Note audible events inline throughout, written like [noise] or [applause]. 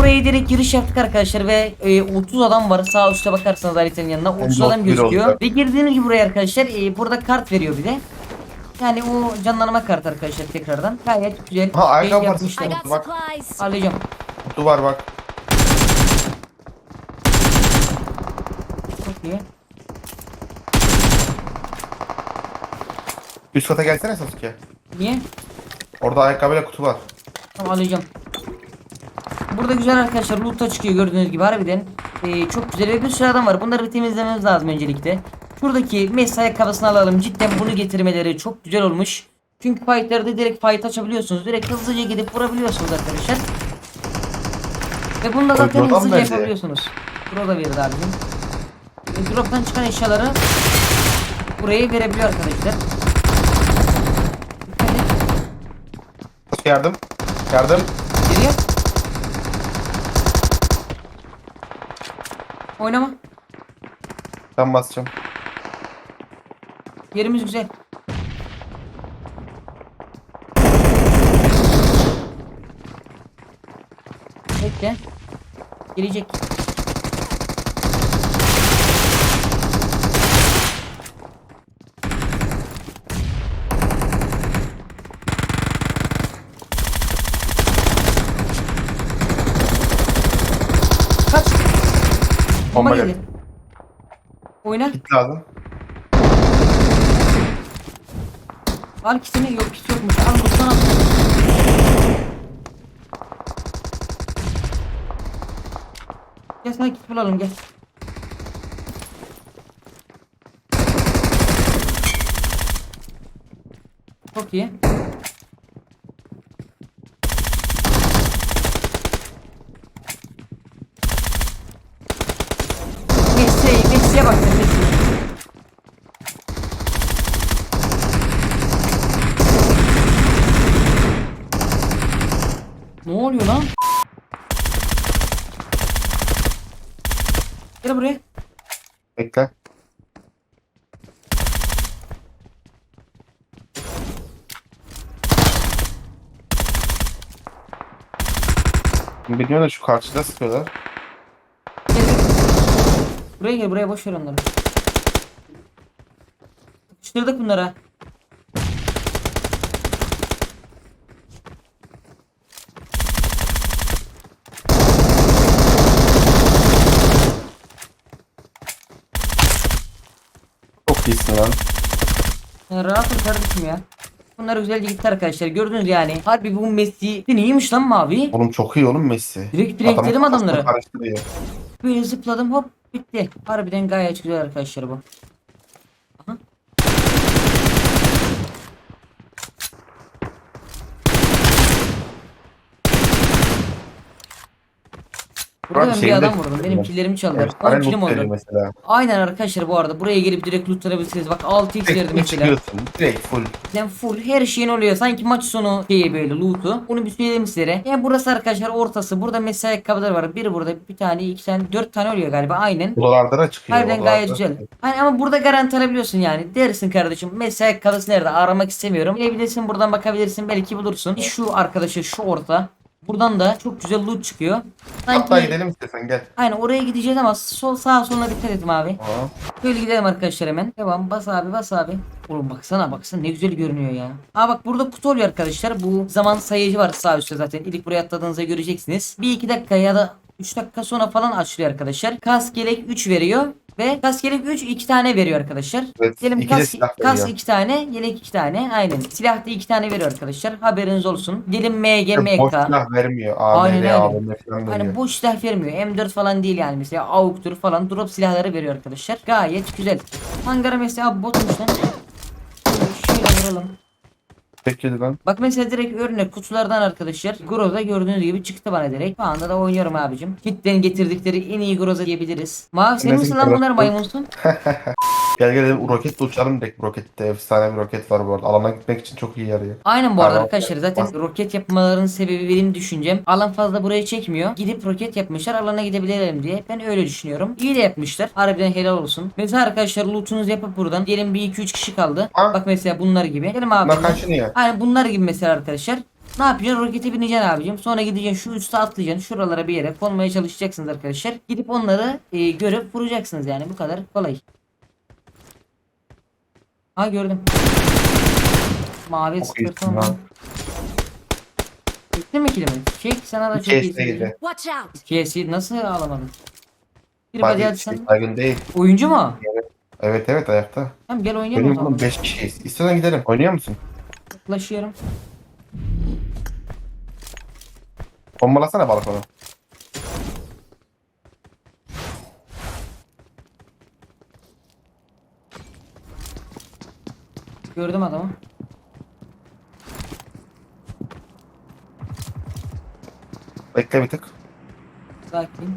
buraya direkt giriş yaptık arkadaşlar ve e, 30 adam var. Sağ üstte bakarsanız haritanın yanına 30 Hem adam gözüküyor. oldu. Ve girdiğiniz gibi buraya arkadaşlar e, burada kart veriyor bir de. Yani o canlanma kartı arkadaşlar tekrardan. Gayet güzel. Ha, ayakkabı şey var. yapmışlar. I got Bak. Alacağım. Kutu var bak. Çok iyi. Üst kata gelsene Sasuke. Niye? Orada ayakkabıyla kutu var. Tamam alacağım. Burada güzel arkadaşlar loot'a çıkıyor gördüğünüz gibi harbiden. Ee, çok güzel ve bir sürü adam var. Bunları bir temizlememiz lazım öncelikle. Şuradaki Messi ayakkabısını alalım. Cidden bunu getirmeleri çok güzel olmuş. Çünkü fightlarda direkt fight açabiliyorsunuz. Direkt hızlıca gidip vurabiliyorsunuz arkadaşlar. Ve bunu da zaten Drop'tan hızlıca verdi. yapabiliyorsunuz. Drop da verir abicim. E, drop'tan çıkan eşyaları buraya verebiliyor arkadaşlar. Dikkat et. Sasuke yardım. Yardım. Geriye. Oynama. Ben basacağım. Yerimiz güzel. Bekle. Gelecek. Bomba geldi. Oyna. Git lazım. Al kitini yok kit yokmuş. Al mutlan al. Gel sana kit bulalım gel. Çok iyi. Messi, Messi'ye bak sen Messi. Ne oluyor lan? Gel buraya. Bekle. Bilmiyorum da şu karşıda sıkıyorlar. Buraya gel buraya boş ver onları. Sıkıştırdık bunları. Çok iyisin lan. Sen rahat ol kardeşim ya. Bunlar güzelce gitti arkadaşlar. Gördünüz yani. Harbi bu Messi ne iyiymiş lan mavi. Oğlum çok iyi oğlum Messi. Direkt direkt dedim adamları. Böyle zıpladım hop bitti. Harbiden gayet güzel arkadaşlar bu. Burada Burak ben bir adam vurdum. Benim killerimi çaldılar. Efsane 10 kilim oldu. mesela. Aynen arkadaşlar bu arada buraya gelip direkt lootlanabilirsiniz. Bak 6x verdi mesela. Direkt full. Yani full her şeyin oluyor. Sanki maç sonu şeyi böyle loot'u. Bunu bir söyleyelim sizlere. Yani burası arkadaşlar ortası. Burada mesela ayakkabılar var. Bir burada bir tane iki tane dört tane oluyor galiba. Aynen. Odalarda da çıkıyor. Harbiden gayet güzel. Hani ama burada garanti alabiliyorsun yani. Dersin kardeşim mesela ayakkabısı nerede aramak istemiyorum. Bilebilirsin buradan bakabilirsin belki bulursun. Şu arkadaşı şu orta. Buradan da çok güzel loot çıkıyor. Hatta Sanki gidelim istersen gel. Aynen oraya gideceğiz ama sol sağa soluna dikkat edin abi. Aa. Şöyle gidelim arkadaşlar hemen. Devam bas abi bas abi. Oğlum baksana baksana ne güzel görünüyor ya. Aa bak burada kutu oluyor arkadaşlar. Bu zaman sayıcı var sağ üstte zaten. İlk buraya atladığınızda göreceksiniz. Bir iki dakika ya da 3 dakika sonra falan açılıyor arkadaşlar. Kask yelek 3 veriyor. Ve kask yelek 3 2 tane veriyor arkadaşlar. Evet, Diyelim iki de kask, silah kask veriyor. 2 tane, yelek 2 tane. Aynen. Silah da 2 tane veriyor arkadaşlar. Haberiniz olsun. Diyelim MG, Boş MK. silah vermiyor. Aynen, AMR, aynen. AVM falan veriyor. Hani boş silah vermiyor. M4 falan değil yani mesela AUK'tur falan drop silahları veriyor arkadaşlar. Gayet güzel. Hangara mesela botmuş lan. Şöyle vuralım. Peki lan. Bak mesela direkt örnek kutulardan arkadaşlar. Groza gördüğünüz gibi çıktı bana direkt. Şu anda da oynuyorum abicim. Kitten getirdikleri en iyi Groza diyebiliriz. Mavi Nesin misin lan bunlar maymunsun? [laughs] Gel gel roketle uçalım direkt. Rokette efsane bir roket var bu arada. Alana gitmek için çok iyi yarıyor. Aynen bu arada Tamam. arkadaşlar zaten roket yapmalarının sebebi benim düşüncem. Alan fazla buraya çekmiyor. Gidip roket yapmışlar alana gidebilelim diye. Ben öyle düşünüyorum. İyi de yapmışlar. Harbiden helal olsun. Mesela arkadaşlar lootunuzu yapıp buradan. Diyelim bir iki üç kişi kaldı. Ha? Bak mesela bunlar gibi. Gelin abi. Bunlar kaçınıyor. Aynen bunlar gibi mesela arkadaşlar. Ne yapacaksın? Rokete bineceksin abicim. Sonra gideceksin şu üste atlayacaksın. Şuralara bir yere konmaya çalışacaksınız arkadaşlar. Gidip onları e, görüp vuracaksınız yani. Bu kadar kolay. Ha gördüm. Mavi Çok iyisin sıkıntı lan. Çektin mi kilimi? Çek sana da çok Kesti iyisin. gibi. Watch out! KFC nasıl alamadın? Bir body Body hadi şey, sen. saygın değil. Oyuncu mu? Evet evet ayakta. Tamam gel oynayalım o Benim zaman. bunun 5 kişiyiz. İstiyorsan gidelim. Oynuyor musun? Yaklaşıyorum. Bombalasana balkonu. Gördüm adamı. Bekle bir tık. Sakin.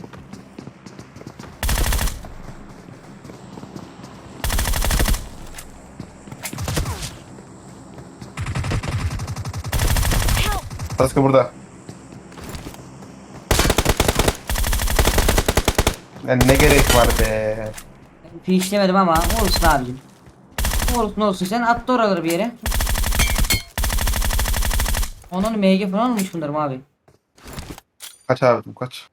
Taskı burada. Yani ne gerek var be? Finishlemedim ama olsun abicim. Olsun olsun sen attı oraları bir yere. Onun MG falan olmuş bunlarım abi. Kaç abi kaç?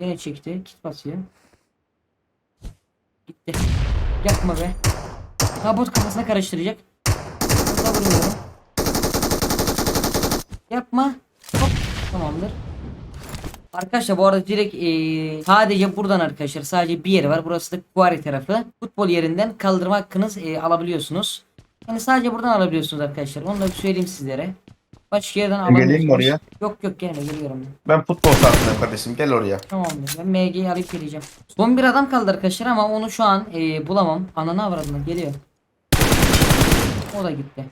Yine çekti. Kit basıyor. Gitti. Yapma be. Ha bot kafasına karıştıracak. Yapma. Arkadaşlar bu arada direkt eee, sadece buradan arkadaşlar sadece bir yer var. Burası da Kuari tarafı. Futbol yerinden kaldırma hakkınız eee, alabiliyorsunuz. Yani sadece buradan alabiliyorsunuz arkadaşlar. Onu da bir söyleyeyim sizlere. Başka yerden Ben geleyim mi alamıyorsunuz. oraya? Yok yok gelme geliyorum. Ben futbol sahasındayım kardeşim. Gel oraya. Tamamdır. Ben MG'yi alıp geleceğim. Son bir adam kaldı arkadaşlar ama onu şu an eee, bulamam. Ananı avradını geliyor. O da gitti.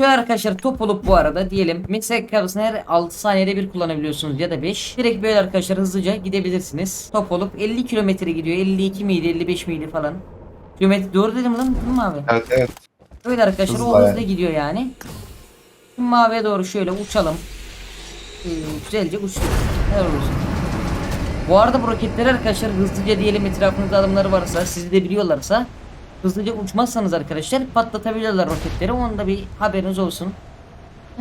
Şöyle arkadaşlar top olup bu arada diyelim mesela kabısını her 6 saniyede bir kullanabiliyorsunuz ya da 5. Direkt böyle arkadaşlar hızlıca gidebilirsiniz. Top olup 50 kilometre gidiyor. 52 miydi 55 miydi falan. Kilometre doğru dedim lan değil mi abi? Evet evet. Öyle arkadaşlar Hızlı o hızla gidiyor yani. Şimdi maviye doğru şöyle uçalım. Ee, güzelce uçtuk. Helal olsun. Bu arada bu roketleri arkadaşlar hızlıca diyelim etrafınızda adamları varsa sizi de biliyorlarsa hızlıca uçmazsanız arkadaşlar patlatabilirler roketleri. Onun da bir haberiniz olsun.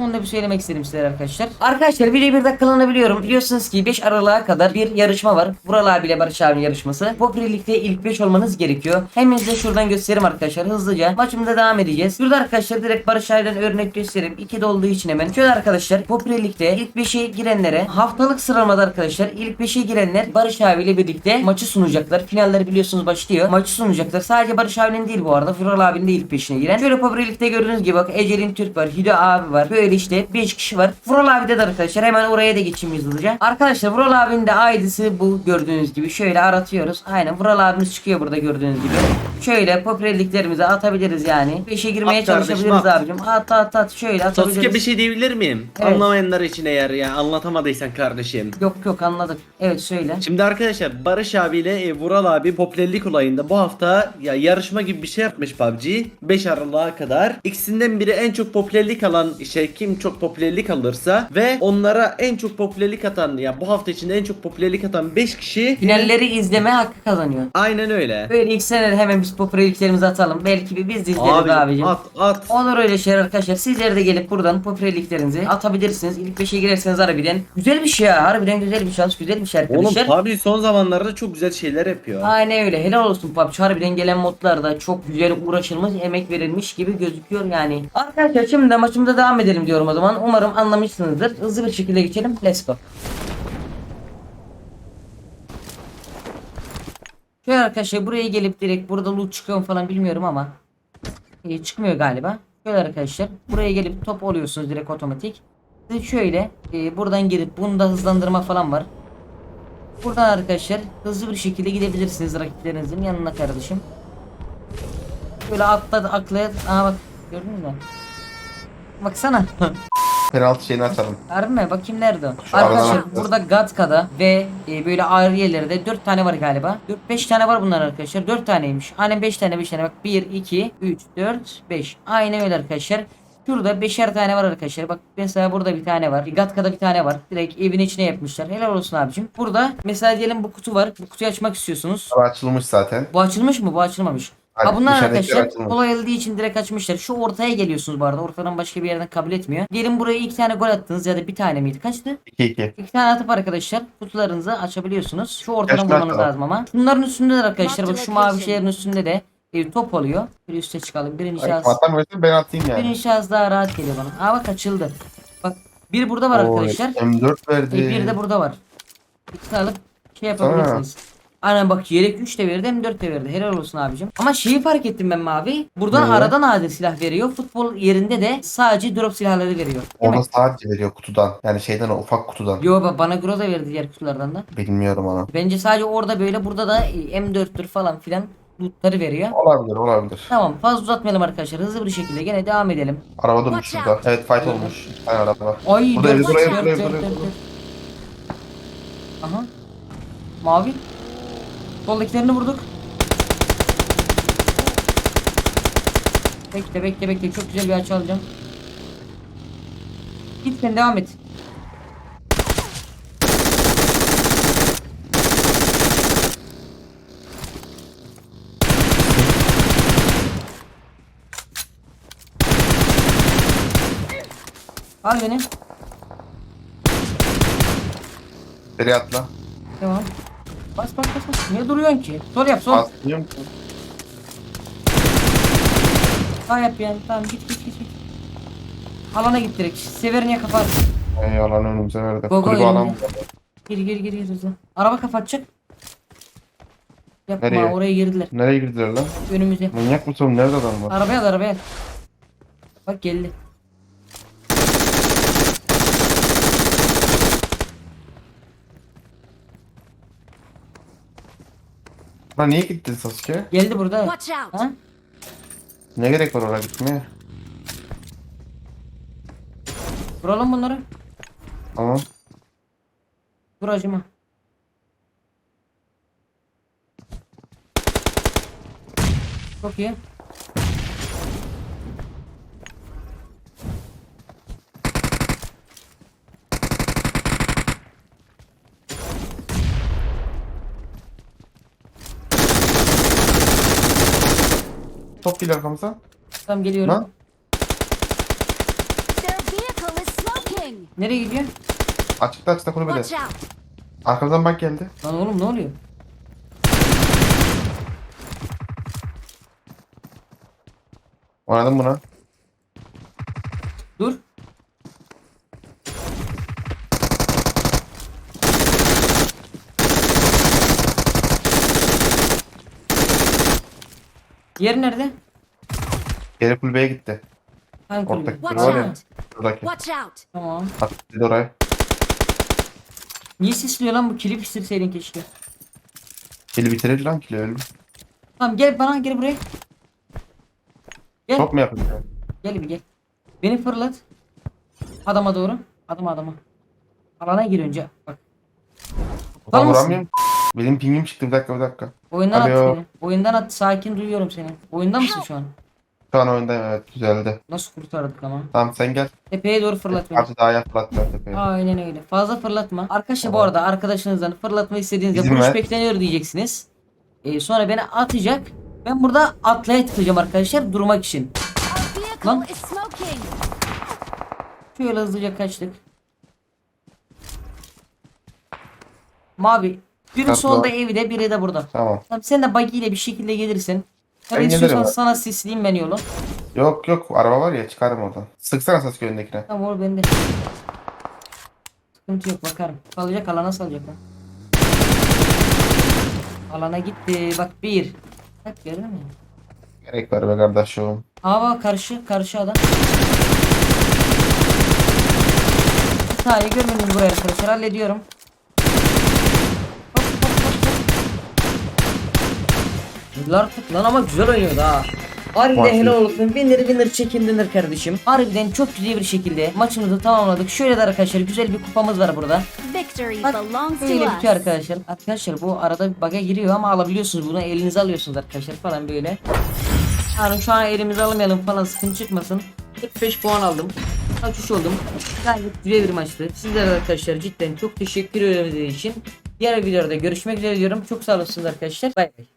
Onu da bir söylemek istedim sizlere arkadaşlar. Arkadaşlar videoyu bir dakikalanabiliyorum. Biliyorsunuz ki 5 Aralık'a kadar bir yarışma var. Vural abiyle Barış abinin yarışması. Bu birlikte ilk 5 olmanız gerekiyor. Hemen size şuradan göstereyim arkadaşlar hızlıca. Maçımıza devam edeceğiz. Burada arkadaşlar direkt Barış abi'den örnek göstereyim. 2 olduğu için hemen. Şöyle arkadaşlar bu birlikte ilk 5'e girenlere haftalık sıralamada arkadaşlar ilk 5'e girenler Barış abiyle birlikte maçı sunacaklar. Finaller biliyorsunuz başlıyor. Maçı sunacaklar. Sadece Barış abinin değil bu arada. Vural abinin de ilk 5'ine giren. Şöyle bu birlikte gördüğünüz gibi bak Ecelin Türk var. Hido abi var. Böyle işte 5 kişi var. Vural abi de arkadaşlar. Hemen oraya da geçeyim hızlıca. Arkadaşlar Vural abinin de ID'si bu gördüğünüz gibi. Şöyle aratıyoruz. Aynen Vural abimiz çıkıyor burada gördüğünüz gibi. Şöyle popülerliklerimizi atabiliriz yani. 5'e girmeye At kardeşim, çalışabiliriz at. abicim. At at at şöyle atabiliriz. Sasuke bir şey diyebilir miyim? Evet. Anlamayanlar için eğer ya anlatamadıysan kardeşim. Yok yok anladık. Evet söyle. Şimdi arkadaşlar Barış abiyle e, Vural abi popülerlik olayında bu hafta ya yarışma gibi bir şey yapmış PUBG 5 Aralık'a kadar. İkisinden biri en çok popülerlik alan şey kim çok popülerlik alırsa ve onlara en çok popülerlik atan ya bu hafta içinde en çok popülerlik atan 5 kişi Finalleri izleme hakkı kazanıyor. Aynen öyle. Böyle ilk senede hemen biz popülerliklerimizi atalım. Belki bir biz de izleriz Abi abicim. at at. Olur öyle şeyler arkadaşlar. Sizler de gelip buradan popülerliklerinizi atabilirsiniz. İlk 5'e girerseniz harbiden güzel bir şey ya. Harbiden güzel bir şans, güzel bir şey Oğlum arkadaşlar. PUBG son zamanlarda çok güzel şeyler yapıyor. Aynen öyle. Helal olsun PUBG. Harbiden gelen modlarda çok güzel uğraşılmış, emek verilmiş gibi gözüküyor yani. Arkadaşlar şimdi de maçımıza devam edelim diyorum o zaman. Umarım anlamışsınızdır. Hızlı bir şekilde geçelim. Let's go. Şöyle arkadaşlar buraya gelip direkt burada loot çıkıyor falan bilmiyorum ama e, çıkmıyor galiba. Şöyle arkadaşlar buraya gelip top oluyorsunuz direkt otomatik. Siz şöyle e, buradan girip bunda hızlandırma falan var. Buradan arkadaşlar hızlı bir şekilde gidebilirsiniz rakiplerinizin yanına kardeşim. Böyle atla akla Aha bak gördünüz mü? Baksana. [laughs] Penaltı şeyini açalım. Harbi mi? Bakayım nerede o? Şu Arkadaşlar aradan- burada Gatka'da ve e, böyle ağır yerlerde 4 tane var galiba. 4-5 tane var bunlar arkadaşlar. 4 taneymiş. Aynen 5 tane 5 tane bak. 1, 2, 3, 4, 5. Aynen öyle arkadaşlar. Şurada beşer tane var arkadaşlar. Bak mesela burada bir tane var. Gatka'da bir tane var. Direkt evin içine yapmışlar. Helal olsun abicim. Burada mesela diyelim bu kutu var. Bu kutuyu açmak istiyorsunuz. Ara açılmış zaten. Bu açılmış mı? Bu açılmamış. Hani Ha bunlar arkadaşlar kolay elde için direkt açmışlar. Şu ortaya geliyorsunuz bu arada. Ortadan başka bir yerden kabul etmiyor. Diyelim buraya iki tane gol attınız ya da bir tane miydi? Kaçtı? 2-2. İki tane atıp arkadaşlar kutularınızı açabiliyorsunuz. Şu ortadan Yaşlar vurmanız lazım ama. Şunların üstünde de arkadaşlar bak şu mavi şeylerin üstünde de bir top oluyor. Bir üste çıkalım. Birinci şahıs. Atamıyorsan ben atayım yani. Birinci şahıs daha rahat geliyor bana. Aa bak açıldı. Bak bir burada var Oy, arkadaşlar. M4 verdi. E, bir de burada var. İkisini alıp şey yapabilirsiniz. Aynen bak yelek 3 de verdi hem 4 de verdi. Helal olsun abicim. Ama şeyi fark ettim ben mavi. Buradan Ne? aradan nadir silah veriyor. Futbol yerinde de sadece drop silahları veriyor. Değil mi? sadece veriyor kutudan. Yani şeyden o ufak kutudan. Yo ba- bana Groza verdi diğer kutulardan da. Bilmiyorum onu. Bence sadece orada böyle burada da e, M4'tür falan filan lootları veriyor. Olabilir olabilir. Tamam fazla uzatmayalım arkadaşlar. Hızlı bir şekilde gene devam edelim. Araba durmuş şurada. Evet fight olmuş. Bir tane araba. Ay Burada, dört, buraya, dört, buraya, dört, buraya, dört, buraya. dört. Aha. Mavi. Soldakilerini vurduk. Bekle bekle bekle çok güzel bir açı alacağım. Git sen devam et. Al beni. Nereye atla? Devam. Bas bas bas bas. Niye duruyorsun ki? Sol yap sol. Atlıyorum. Sağ yap yani. Tamam git git git. git. Alana git direkt. Severine kapat. Ey alan önümüze verdi. Go, go, Kulübü alan önümüze. Gir gir gir gir hızlı. Araba kapatacak. Yapma Nereye? oraya girdiler. Nereye girdiler lan? Önümüze. Manyak mısın? Nerede adam var? Arabaya al arabaya al. Bak geldi. Lan niye gittin Sasuke? Geldi burada. Watch out! Ha? Ne gerek var oraya gitmeye? Vuralım bunları. Tamam. Vur acıma. Çok iyi. Top değil arkamızdan. Tamam geliyorum. Lan. Their vehicle is smoking! Nereye gidiyor? Açıkta açıkta kulübede. Watch out! Arkamızdan bak geldi. Lan oğlum ne oluyor? Oynadım buna. Dur. Yer nerede? Geri kulübeye gitti. Hangi kulübe? Ortak Watch kulübe var ya. out! Buradaki. Watch out! Tamam. Attı oraya. Niye sisliyor lan bu kilip istirseydin keşke. Kili bitirir lan kili öldü. Tamam gel bana gel buraya. Gel. Çok mu yapıyor? Gel bir gel. Beni fırlat. Adama doğru. Adama adama. Alana gir önce. Bak. Ben mısın? vuramıyorum. Benim pingim çıktı bir dakika bir dakika. Oyundan Alo. at beni. Oyundan at. Sakin duyuyorum seni. Oyunda mısın şu an? Şu an oyundayım evet güzeldi. Nasıl kurtardık ama? Tamam sen gel. Tepeye doğru fırlat beni. Artı daha yap fırlatacağım tepeye. Aynen öyle. Fazla fırlatma. Arkadaşlar bu Tamam. arada arkadaşınızdan fırlatma istediğinizde İzin vuruş ver. bekleniyor diyeceksiniz. Ee, sonra beni atacak. Ben burada atlaya tıklayacağım arkadaşlar durmak için. Our vehicle Lan. is smoking! Şöyle hızlıca kaçtık. Mavi. Biri Tatlı. solda evde biri de burada. Tamam. Tamam sen de buggy ile bir şekilde gelirsin. Ben istiyorsan gelirim. sana sisleyeyim ben yolu. Yok yok araba var ya çıkarım oradan. Sıksana Sasuke önündekine. Tamam o bende. Sıkıntı yok bakarım. Salacak alana salacak lan. Alana gitti. Bak bir. Bak gördün mü? Gerek var be kardeşim. Bak karşı karşı adam. Bir saniye görmediniz buraya arkadaşlar hallediyorum. Hop, hop, hop, hop. Yıllar tık lan ama güzel oynuyordu ha. Harbiden helal olsun. Winner winner dinner kardeşim. Harbiden çok güzel bir şekilde maçımızı tamamladık. Şöyle de arkadaşlar güzel bir kupamız var burada. Victory Bak belongs to böyle bitiyor arkadaşlar. Arkadaşlar bu arada bir bug'a giriyor ama alabiliyorsunuz bunu elinize alıyorsunuz arkadaşlar falan böyle. Yani şu an elimize almayalım falan sıkıntı çıkmasın. 45 puan aldım. Kaçış oldum. Gayet güzel bir maçtı. Sizlere arkadaşlar cidden çok teşekkür ederim için. Diğer videoda görüşmek üzere diyorum. Çok sağ olasınız arkadaşlar. Bay bay.